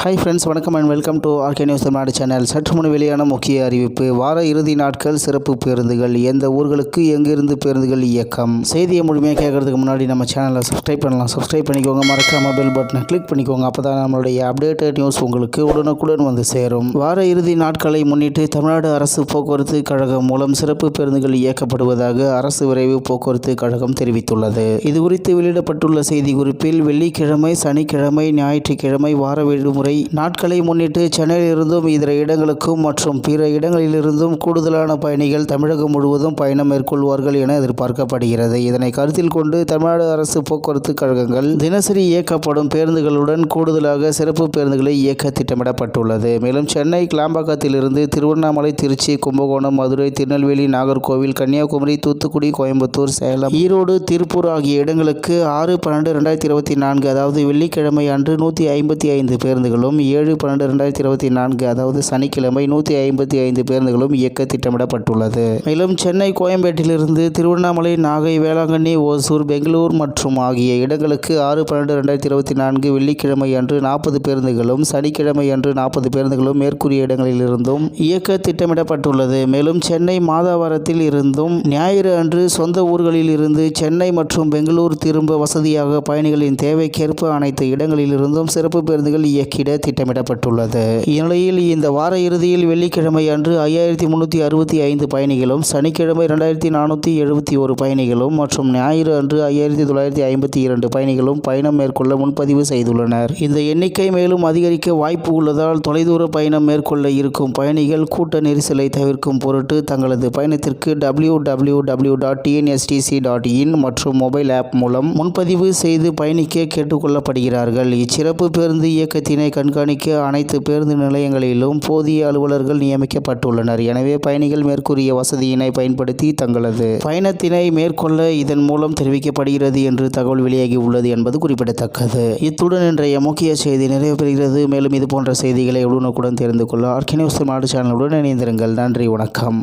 Hi friends வணக்கம் and welcome to RK news Tamil Nadu channel சற்று முன் வெளியான முக்கிய அறிவிப்பு வார இறுதி நாட்கள் சிறப்பு பேருந்துகள் எந்த ஊர்களுக்கு எங்கிருந்து பேருந்துகள் இயக்கம்? செய்தியை முழுமையாக கேட்கறதுக்கு முன்னாடி நம்ம சேனலை சப்ஸ்கிரைப் பண்ணலாம். சப்ஸ்கிரைப் பண்ணிக்கோங்க மறக்காம பெல் பட்டனை கிளிக் பண்ணிக்கோங்க. அப்போ தான் நம்மளுடைய அப்டேட்டட் நியூஸ் உங்களுக்கு உடனுக்குடன் வந்து சேரும். வார இறுதி நாட்களை முன்னிட்டு தமிழ்நாடு அரசு போக்குவரத்து கழகம் மூலம் சிறப்பு பேருந்துகள் இயக்கப்படுவதாக அரசு விரைவு போக்குவரத்து கழகம் தெரிவித்துள்ளது. இது குறித்து வெளியிடப்பட்டுள்ள செய்தி குறிப்பில் வெள்ளிக்கிழமை சனிக்கிழமை ஞாயிற்றுக்கிழமை வார விடுமுறை நாட்களை முன்னிட்டு சென்னையிலிருந்தும் இதர இடங்களுக்கும் மற்றும் பிற இடங்களிலிருந்தும் கூடுதலான பயணிகள் தமிழகம் முழுவதும் பயணம் மேற்கொள்வார்கள் என எதிர்பார்க்கப்படுகிறது. இதனை கருத்தில் கொண்டு தமிழ்நாடு அரசு போக்குவரத்து கழகங்கள் தினசரி இயக்கப்படும் பேருந்துகளுடன் கூடுதலாக சிறப்பு பேருந்துகளை இயக்க திட்டமிடப்பட்டுள்ளது. மேலும் சென்னை கிளாம்பாக்கத்திலிருந்து திருவண்ணாமலை திருச்சி கும்பகோணம் மதுரை திருநெல்வேலி நாகர்கோவில் கன்னியாகுமரி தூத்துக்குடி கோயம்புத்தூர் சேலம் ஈரோடு திருப்பூர் ஆகிய இடங்களுக்கு ஆறு பன்னெண்டு ரெண்டாயிரத்தி இருபத்தி நான்கு அதாவது வெள்ளிக்கிழமை அன்று நூற்றி ஐம்பத்தி ஐந்து பேருந்துகள் பேருந்துகளும் ஏழு பன்னெண்டு ரெண்டாயிரத்தி இருபத்தி நான்கு அதாவது சனிக்கிழமை நூற்றி ஐம்பத்தி ஐந்து பேருந்துகளும் இயக்க திட்டமிடப்பட்டுள்ளது. மேலும் சென்னை கோயம்பேட்டிலிருந்து திருவண்ணாமலை நாகை வேளாங்கண்ணி ஓசூர் பெங்களூர் மற்றும் ஆகிய இடங்களுக்கு ஆறு பன்னெண்டு ரெண்டாயிரத்தி இருபத்தி நான்கு வெள்ளிக்கிழமை அன்று நாற்பது பேருந்துகளும் சனிக்கிழமை அன்று நாற்பது பேருந்துகளும் மேற்கூறிய இடங்களிலிருந்தும் இயக்க திட்டமிடப்பட்டுள்ளது. மேலும் சென்னை மாதவாரத்தில் இருந்தும் ஞாயிறு அன்று சொந்த ஊர்களில் இருந்து சென்னை மற்றும் பெங்களூர் திரும்ப வசதியாக பயணிகளின் தேவைக்கேற்ப அனைத்து இடங்களிலிருந்தும் சிறப்பு பேருந்துகள் இயக்கிட திட்டமிடப்பட்டுள்ளது. இந்நிலையில் இந்த வார இறுதியில் வெள்ளிக்கிழமை அன்று ஐயாயிரத்தி முன்னூற்றி அறுபத்தி ஐந்து பயணிகளும் சனிக்கிழமை ரெண்டாயிரத்தி நானூற்றி எழுபத்தி ஒரு பயணிகளும் மற்றும் ஞாயிறு அன்று ஐயாயிரத்தி தொள்ளாயிரத்தி ஐம்பத்தி இரண்டு பயணிகளும் பயணம் மேற்கொள்ள முன்பதிவு செய்துள்ளனர். இந்த எண்ணிக்கை மேலும் அதிகரிக்க வாய்ப்பு உள்ளதால் தொலைதூர பயணம் மேற்கொள்ள இருக்கும் பயணிகள் கூட்ட நெரிசலை தவிர்க்கும் பொருட்டு தங்களது பயணத்திற்கு W W W dot TNSTC dot in மற்றும் மொபைல் ஆப் மூலம் முன்பதிவு செய்து பயணிக்க கேட்டுக்கொள்ளப்படுகிறார்கள். இச்சிறப்பு பேருந்து இயக்கத்தினை கண்காணிக்க அனைத்து பேருந்து நிலையங்களிலும் போதிய அலுவலர்கள் நியமிக்கப்பட்டுள்ளனர். எனவே பயணிகள் மேற்கூறிய வசதியினை பயன்படுத்தி தங்களது பயணத்தினை மேற்கொள்ள இதன் மூலம் தெரிவிக்கப்படுகிறது என்று தகவல் வெளியாகி உள்ளது என்பது குறிப்பிடத்தக்கது. இத்துடன் இன்றைய முக்கிய செய்தி நிறைவு பெறுகிறது. மேலும் இது போன்ற செய்திகளை உடனுக்குடன் தெரிந்து கொள்ள ஆர்கே நியூஸ் மாடு சேனலுடன் இணைந்திருங்கள். நன்றி வணக்கம்.